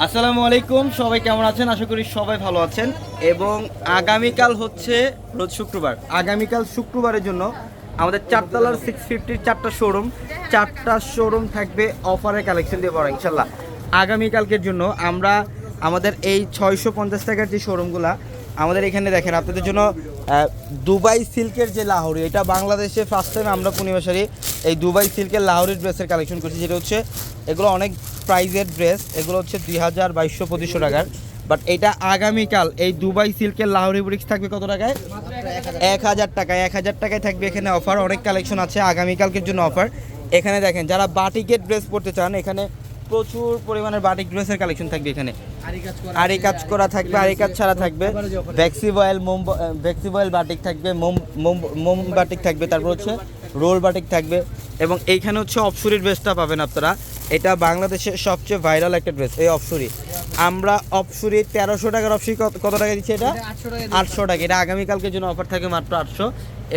আসসালামু আলাইকুম, সবাই কেমন আছেন? আশা করি সবাই ভালো আছেন। এবং আগামীকাল হচ্ছে রোজ শুক্রবার। আগামীকাল শুক্রবারের জন্য আমাদের চারতলার সিক্স ফিফটির চারটা শোরুম চারটা শোরুম থাকবে অফারের কালেকশন দিয়ে পড়া ইনশাল্লাহ। আগামীকালকের জন্য আমরা আমাদের এই ছয়শো পঞ্চাশ টাকার যে শোরুমগুলা আমাদের এখানে দেখেন, আপনাদের জন্য দুবাই সিল্কের যে লাহোরি, এটা বাংলাদেশে ফার্স্ট টাইম আমরা পূর্ণিমাশারি এই দুবাই সিল্কের লাহোরি ড্রেসের কালেকশন করছি। যেটা হচ্ছে, এগুলো অনেক প্রাইজের ড্রেস, এগুলো হচ্ছে দুই হাজার বাইশশো পঁচিশশো টাকার। বাট এটা আগামীকাল এই দুবাই সিল্কের লাহোরি ব্রিক্স থাকবে কত টাকায়? এক হাজার টাকায়, এক হাজার টাকায় থাকবে এখানে অফার, অনেক কালেকশন আছে, আগামীকালকের জন্য অফার। এখানে দেখেন, যারা বাটিকের ড্রেস পরতে চান, এখানে প্রচুর পরিমাণের বাটিক ড্রেসের কালেকশন থাকবে এখানে। আরি কাজ করা থাকবে আরি কাজ ছাড়া থাকবে। ভ্যাক্সি বয়েল, মোম ভ্যাক্সি বয়েল বাটিক থাকবে, মোম মোম মোম বাটিক থাকবে, তারপর হচ্ছে রোল বাটিক থাকবে। এবং এইখানে হচ্ছে অপসুরির ড্রেসটা পাবেন আপনারা। এটা বাংলাদেশের সবচেয়ে ভাইরাল একটা ড্রেস এই অপসুরি। আমরা অপসুরি তেরোশো টাকার অপসুরি কত টাকা দিচ্ছি এটা? আটশো টাকা এটা আগামীকালকের জন্য অফার থাকে মাত্র আটশো।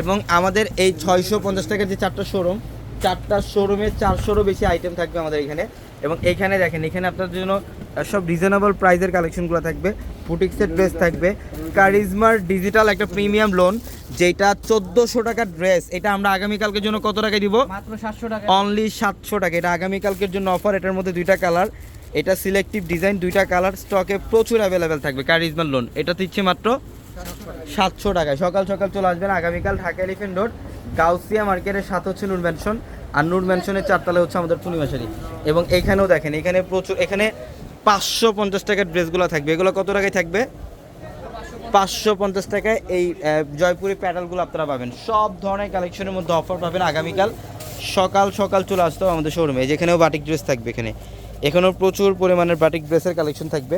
এবং আমাদের এই ছয়শো পঞ্চাশ টাকার যে চারটা শোরুম চারটা শোরুমে চারশোরও বেশি আইটেম থাকবে আমাদের এখানে। এবং এইখানে দেখেন এখানে আপনাদের জন্য সব রিজনেবল প্রাইসের কালেকশনগুলো থাকবে। বুটিক্সের ড্রেস থাকবে। কারিজমার ডিজিটাল একটা প্রিমিয়াম লোন যেটা চোদ্দোশো টাকার ড্রেস এটা আমরা আগামীকালকের জন্য কত টাকা দিব? মাত্র সাতশো টাকা। অনলি সাতশো টাকা। এটা আগামীকালকের জন্য অফার এটার মধ্যে দুইটা কালার এটা সিলেক্টিভ ডিজাইন দুইটা কালার স্টকে প্রচুর অ্যাভেলেবেল থাকবে কারিজমার লোন এটা দিচ্ছে মাত্র সাতশো টাকায়। সকাল সকাল চলে আসবেন আগামীকাল ঢাকা এলিফেন্ট রোড গাউসিয়া মার্কেটের সাথে হচ্ছে নূর ম্যানশন আর নূর ম্যানশনের চারতলা হচ্ছে আমাদের পূর্ণিমাশারি এবং এখানেও দেখেন এখানে প্রচুর এখানে পাঁচশো পঞ্চাশ টাকার ড্রেসগুলো থাকবে। এগুলো কত টাকায় থাকবে? পাঁচশো পঞ্চাশ টাকায় এই জয়পুরি প্যাডালগুলো আপনারা পাবেন। সব ধরনের কালেকশনের মধ্যে অফার পাবেন আগামীকাল। সকাল সকাল চলে আসতে হবে আমাদের শোরুমে যেখানেও বাটিক ড্রেস থাকবে এখানে। এখানেও প্রচুর পরিমাণের বাটিক ড্রেসের কালেকশন থাকবে।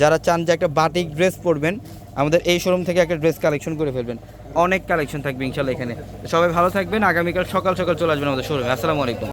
যারা চান যে একটা বাটিক ড্রেস পরবেন, আমাদের এই শোরুম থেকে একটা ড্রেস কালেকশন করে ফেলবেন। অনেক কালেকশন থাকবে ইনশাল্লাহ এখানে। সবাই ভালো থাকবেন। আগামীকাল সকাল সকাল চলে আসবেন আমাদের শোরুমে আসসালামু আলাইকুম।